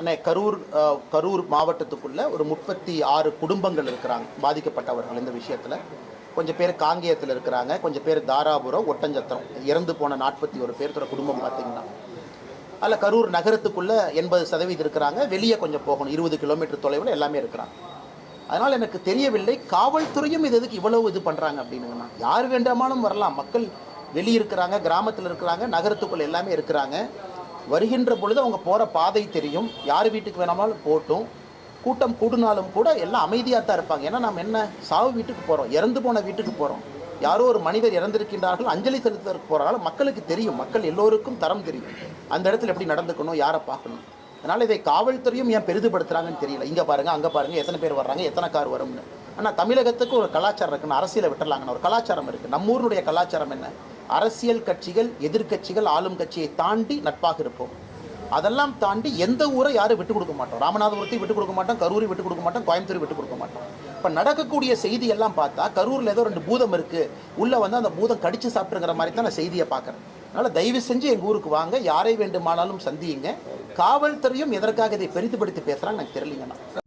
அன்னை கரூர் கரூர் மாவட்டத்துக்குள்ள ஒரு முப்பத்தி ஆறு குடும்பங்கள் இருக்கிறாங்க பாதிக்கப்பட்டவர்கள் இந்த விஷயத்தில். கொஞ்சம் பேர் காங்கேயத்தில் இருக்கிறாங்க கொஞ்சம் பேர் தாராபுரம் ஒட்டஞ்சத்திரம் இறந்து போன நாற்பத்தி ஒரு பேர்த்தோட குடும்பம் பார்த்தீங்கன்னா அதில் கரூர் நகரத்துக்குள்ளே எண்பது சதவீதம் இருக்கிறாங்க வெளியே கொஞ்சம் போகணும் இருபது கிலோமீட்டர் தொலைவில் எல்லாமே இருக்கிறாங்க. அதனால் எனக்கு தெரியவில்லை காவல்துறையும் இது எதுக்கு இவ்வளவு இது பண்ணுறாங்க அப்படின்னுங்கண்ணா யார் வேண்டாமாலும் வரலாம். மக்கள் வெளியே இருக்கிறாங்க கிராமத்தில் இருக்கிறாங்க நகரத்துக்குள்ளே எல்லாமே இருக்கிறாங்க. வருகின்ற பொழுது அவங்க போகிற பாதை தெரியும். யார் வீட்டுக்கு வேணாமாலும் போட்டும். கூட்டம் கூடுனாலும் கூட எல்லாம் அமைதியாக தான் இருப்பாங்க. ஏன்னா நம்ம என்ன? சாவு வீட்டுக்கு போகிறோம் இறந்து போன வீட்டுக்கு போகிறோம் யாரோ ஒரு மனிதர் இறந்திருக்கின்றார்கள். அஞ்சலி செலுத்துவதற்கு போகிறாங்க மக்களுக்கு தெரியும். மக்கள் எல்லோருக்கும் தரம் தெரியும். அந்த இடத்துல எப்படி நடந்துக்கணும்? யாரை பார்க்கணும்? அதனால் இதை காவல்துறையும் ஏன் பெரிதுபடுத்துகிறாங்கன்னு தெரியல. இங்கே பாருங்கள் அங்கே பாருங்கள் எத்தனை பேர் வர்றாங்க எத்தனை கார் வரும்னு. ஆனால் தமிழகத்துக்கு ஒரு கலாச்சாரம் இருக்குன்னு அரசியலை விட்டுறலாங்கன்னு ஒரு கலாச்சாரம் இருக்குது நம்ம ஊருடைய கலாச்சாரம் என்ன? அரசியல் கட்சிகள் எதிர்க்கட்சிகள் ஆளும் கட்சியை தாண்டி நட்பாக இருப்போம். அதெல்லாம் தாண்டி எந்த ஊரை யாரும் விட்டு கொடுக்க மாட்டோம். ராமநாதபுரத்தை விட்டு கொடுக்க மாட்டோம். கரூரை விட்டு கொடுக்க மாட்டோம். கோயம்புத்தூர் விட்டு கொடுக்க மாட்டோம். இப்போ நடக்கக்கூடிய செய்தி எல்லாம் பார்த்தா கரூரில் ஏதோ ரெண்டு பூதம் இருக்குது உள்ளே வந்து அந்த பூதம் கடித்து சாப்பிட்டுங்கிற மாதிரி தான் நான் செய்தியை பார்க்குறேன். அதனால் தயவு செஞ்சு எங்கள் ஊருக்கு வாங்க. யாரை வேண்டுமானாலும் சந்தியுங்க. காவல்துறையும் எதற்காக இதை பெரிதுபடுத்தி பேசுகிறாங்க எனக்கு தெரியலீங்கண்ணா